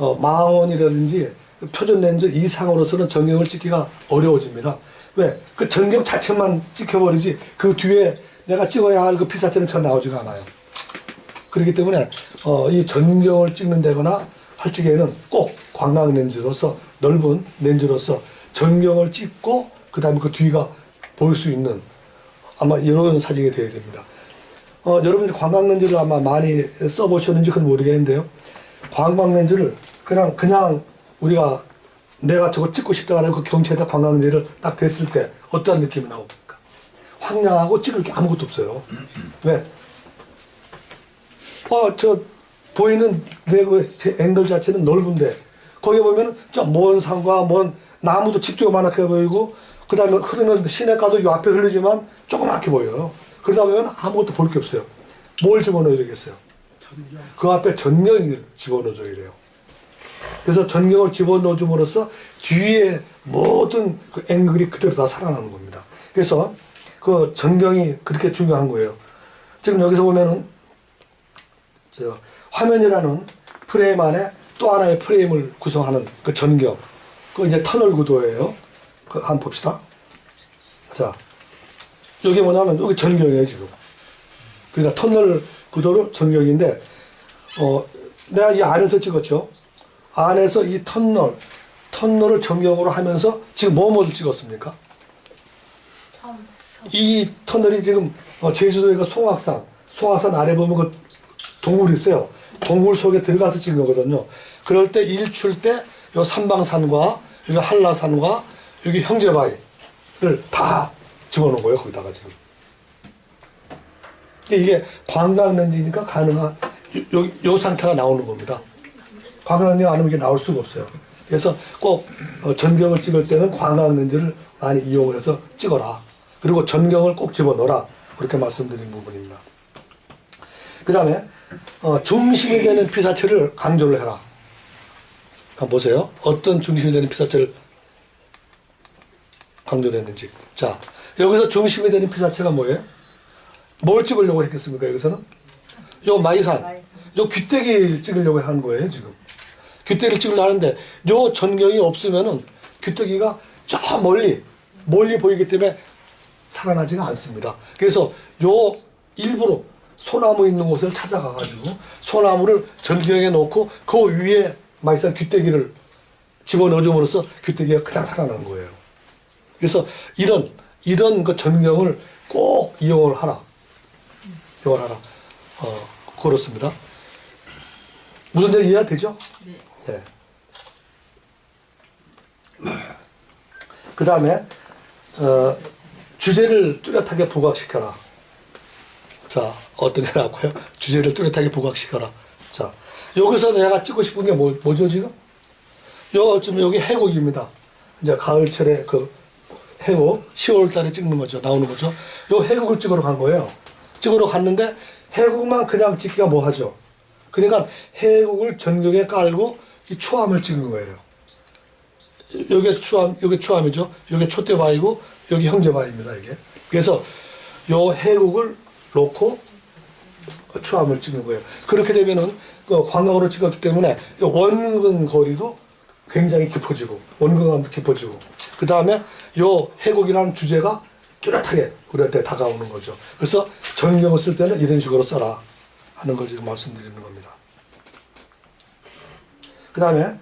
어, 망원이라든지 표준 렌즈 이상으로서는 전경을 찍기가 어려워집니다. 왜? 그 전경 자체만 찍혀버리지 그 뒤에 내가 찍어야 할 그 피사체는 전 나오지가 않아요. 그렇기 때문에 어, 이 전경을 찍는다거나 할 적에는 꼭 광각 렌즈로서 넓은 렌즈로서 전경을 찍고 그 다음에 그 뒤가 보일 수 있는 아마 이런 사진이 되어야 됩니다. 어, 여러분들이 광각 렌즈를 아마 많이 써보셨는지 그건 모르겠는데요. 광각 렌즈를 그냥 그냥 우리가 내가 저거 찍고 싶다가 하는 그 경치에다 광각 렌즈를 딱 댔을 때 어떠한 느낌이 나옵니까? 황량하고 찍을 게 아무것도 없어요. 왜? 어, 저, 보이는 내그 앵글 자체는 넓은데, 거기 보면은 저먼 산과 먼 나무도 집도 요만하게 보이고, 그 다음에 흐르는 시내가도 요 앞에 흐르지만 조그맣게 보여요. 그러다 보면 아무것도 볼 게 없어요. 뭘 집어넣어야 되겠어요? 그 앞에 전경을 집어넣어줘야 돼요. 그래서 전경을 집어넣어줌으로써 뒤에 모든 그 앵글이 그대로 다 살아나는 겁니다. 그래서 그 전경이 그렇게 중요한 거예요. 지금 여기서 보면은 저 화면이라는 프레임 안에 또 하나의 프레임을 구성하는 그 전경. 그 이제 터널 구도예요. 그 한번 봅시다. 자, 여기 뭐냐면 여기 전경이에요 지금. 그러니까 터널 구도로 전경인데 어 내가 이 안에서 찍었죠. 안에서 이 터널 터널을 전경으로 하면서 지금 뭐 뭐를 찍었습니까? 섬, 섬. 이 터널이 지금 어, 제주도에가 송악산, 송악산 아래 보면 그 동굴이 있어요. 동굴 속에 들어가서 찍은 거거든요. 그럴 때 일출 때 요 삼방산과 여기 한라산과 여기 형제바위를 다 집어넣은 거예요. 거기다가 지금. 이게 광각 렌즈니까 가능한 요, 요, 요 상태가 나오는 겁니다. 광각 렌즈 안 하면 이게 나올 수가 없어요. 그래서 꼭 어, 전경을 찍을 때는 광각 렌즈를 많이 이용을 해서 찍어라. 그리고 전경을 꼭 집어넣어라. 그렇게 말씀드린 부분입니다. 그 다음에 어, 중심이 되는 피사체를 강조를 해라. 한번 보세요. 어떤 중심이 되는 피사체를 강조를 했는지. 자, 여기서 중심이 되는 피사체가 뭐예요? 뭘 찍으려고 했겠습니까, 여기서는? 요 마이산, 요 귀때기 찍으려고 한 거예요, 지금. 귀때기를 찍으려 하는데, 요 전경이 없으면은 귀때기가 저 멀리, 멀리 보이기 때문에 살아나지가 않습니다. 그래서 요 일부러 소나무 있는 곳을 찾아가 가지고 소나무를 전경에 놓고 그 위에 마이산 귀때기를 집어넣어줌으로써 귀때기가 그냥 살아난 거예요. 그래서 이런 이런 그 전경을 꼭 이용을 하라. 이용을 하라. 어, 그렇습니다. 무슨 말 이해가 되죠? 네. 예. 그 다음에 어, 주제를 뚜렷하게 부각시켜라. 자, 어떤 게 나왔고요? 주제를 뚜렷하게 부각시켜라. 자, 여기서 내가 찍고 싶은 게 뭐, 뭐죠, 지금? 요, 지금 여기 해곡입니다. 이제 가을철에 그 해곡, 10월 달에 찍는 거죠. 나오는 거죠. 요 해곡을 찍으러 간 거예요. 찍으러 갔는데 해곡만 그냥 찍기가 뭐 하죠? 그러니까 해곡을 전경에 깔고 이 추암을 찍은 거예요. 여기 추암, 여기 추암이죠. 여기 촛대바위고 여기 형제바위입니다. 이게. 그래서 요 해국을 놓고 추암을 찍는 거예요. 그렇게 되면은 그 광각으로 찍었기 때문에 이 원근 거리도 굉장히 깊어지고 원근감도 깊어지고 그 다음에 요 해국이라는 주제가 뚜렷하게 우리한테 다가오는 거죠. 그래서 전경을 쓸 때는 이런 식으로 써라 하는 걸 지금 말씀드리는 겁니다. 그 다음에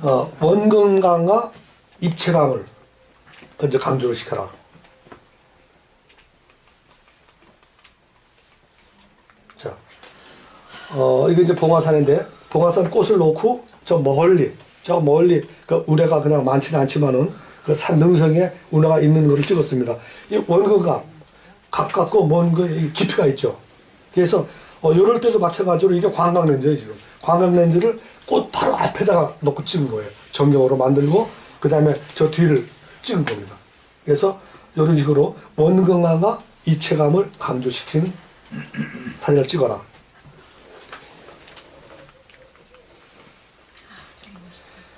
어, 원근감과 입체감을 먼저 강조를 시켜라. 자, 어, 이게 이제 봉화산인데, 봉화산 꽃을 놓고 저 멀리, 저 멀리, 그 운해가 그냥 많지는 않지만은 그 산 능성에 운해가 있는 거를 찍었습니다. 이 원근감, 가깝고 먼 그 깊이가 있죠. 그래서 어, 이럴 때도 마찬가지로 이게 광각 렌즈예요, 지금. 광각 렌즈를 꽃 바로 앞에다가 놓고 찍은 거예요. 정경으로 만들고, 그 다음에 저 뒤를 찍은 겁니다. 그래서 이런 식으로 원근감과 입체감을 강조시키는 사진을 찍어라.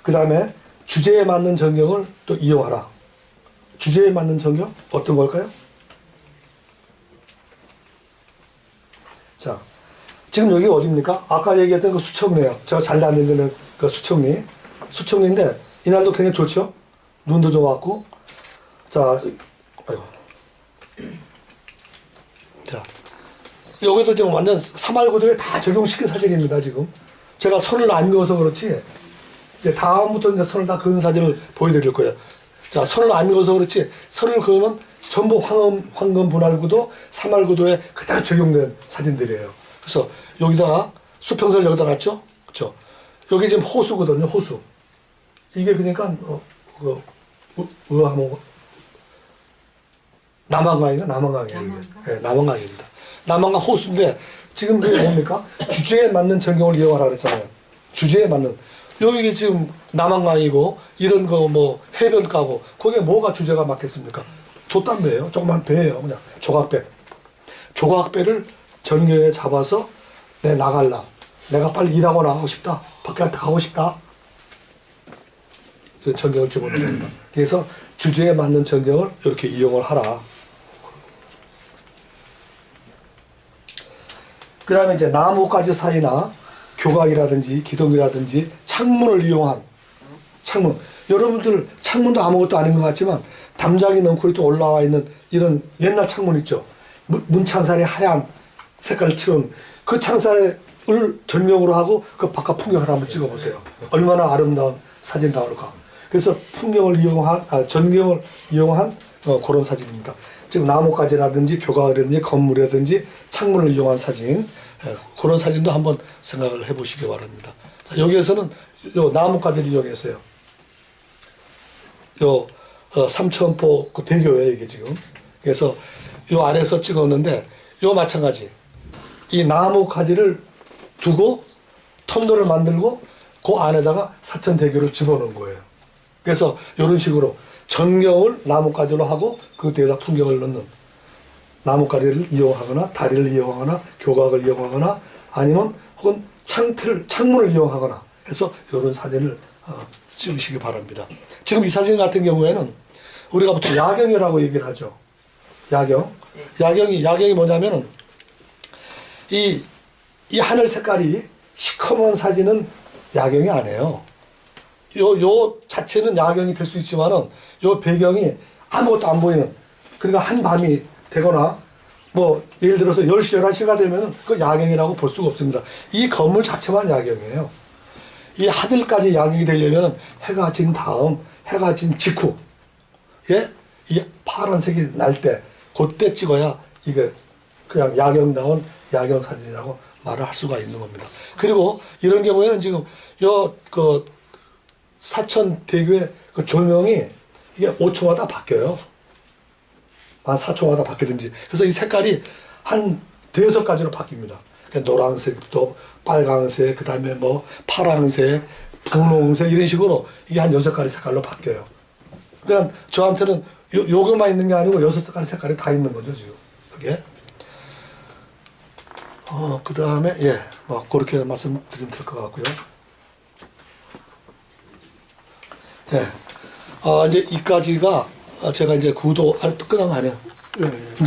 그 다음에 주제에 맞는 전경을 또 이용하라. 주제에 맞는 전경? 어떤 걸까요? 자, 지금 여기 어디입니까? 아까 얘기했던 그 수첩네요. 제가 잘 다니는 그 수청리. 수청리인데, 이날도 굉장히 좋죠? 눈도 좀 왔고. 자, 아이고. 자, 여기도 지금 완전 사말고도에 다 적용시킨 사진입니다, 지금. 제가 선을 안 그어서 그렇지, 이제 다음부터 이제 선을 다 그은 사진을 보여드릴 거예요. 자, 선을 안 그어서 그렇지, 선을 그으면 전부 황금, 황금 분할구도, 사말구도에 그대로 적용된 사진들이에요. 그래서 여기다가 수평선을 여기다 놨죠? 그쵸? 여기 지금 호수거든요, 호수. 이게 그러니까, 어, 그, 우- 우하모, 남한강인가? 남한강이에요. 이게. 네, 남한강입니다. 남한강 호수인데 지금 그게 뭡니까? 주제에 맞는 전경을 이용하라 그랬잖아요. 주제에 맞는. 여기 지금 남한강이고 이런 거 뭐 해변가고 거기에 뭐가 주제가 맞겠습니까? 돛담배예요. 조그만 배예요. 그냥 조각배. 조각배를 전경에 잡아서 내 나갈라. 내가 빨리 일하고 나가고 싶다. 밖에 가고 싶다. 그 전경을 집어넣는 겁니다. 그래서 주제에 맞는 전경을 이렇게 이용을 하라. 그 다음에 이제 나무가지 사이나 교각이라든지 기둥이라든지 창문을 이용한 창문. 여러분들 창문도 아무것도 아닌 것 같지만 담장이 넝쿨이 좀 올라와 있는 이런 옛날 창문 있죠. 문- 문창살이 하얀 색깔을 칠한 그 창살을 전경으로 하고 그 바깥 풍경을 한번 찍어보세요. 얼마나 아름다운 사진 나올까. 그래서 풍경을 이용한, 아, 전경을 이용한 어, 그런 사진입니다. 지금 나무가지라든지 교각이라든지 건물이라든지 창문을 이용한 사진, 예, 그런 사진도 한번 생각을 해보시기 바랍니다. 자, 여기에서는 요 나무가지를 이용했어요. 요 어, 삼천포 그 대교에 이게 지금 그래서 요 아래서 찍었는데 요 마찬가지 이 나무 가지를 두고 터널을 만들고 그 안에다가 사천 대교를 집어넣은 거예요. 그래서 이런 식으로 전경을 나무 가지로 하고 그 뒤에다 풍경을 넣는 나뭇가리를 이용하거나 다리를 이용하거나 교각을 이용하거나 아니면 혹은 창틀 창문을 이용하거나 해서 이런 사진을 어, 찍으시기 바랍니다. 지금 이 사진 같은 경우에는 우리가 보통 야경이라고 얘기를 하죠. 야경. 야경이 야경이 뭐냐면은 이, 이 하늘 색깔이 시커먼 사진은 야경이 아니에요. 요, 요 자체는 야경이 될 수 있지만은 요 배경이 아무것도 안 보이는 그러니까 한밤이 되거나 뭐 예를 들어서 10시, 11시가 되면은 그 야경이라고 볼 수가 없습니다. 이 건물 자체만 야경이에요. 이 하늘까지 야경이 되려면 해가 진 다음, 해가 진 직후, 예? 이 파란색이 날 때, 그때 찍어야 이게 그냥 야경 나온 야경 사진이라고 말을 할 수가 있는 겁니다. 그리고 이런 경우에는 지금 요, 그, 사천 대교의 그 조명이 이게 5초마다 바뀌어요. 한 4초마다 바뀌든지. 그래서 이 색깔이 한 대여섯 가지로 바뀝니다. 그러니까 노란색부터 빨강색, 그 다음에 뭐 파랑색, 분홍색 이런 식으로 이게 한 여섯 가지 색깔로 바뀌어요. 그러니까 저한테는 요, 요것만 있는 게 아니고 여섯 가지 색깔이 다 있는 거죠, 지금. 그게. 어, 그 다음에, 예, 뭐, 그렇게 말씀드리면 될 것 같고요. 예. 어, 이제 이까지가 어, 제가 이제 구도, 아, 또 끝난 거 아니에요? 예, 예. 이제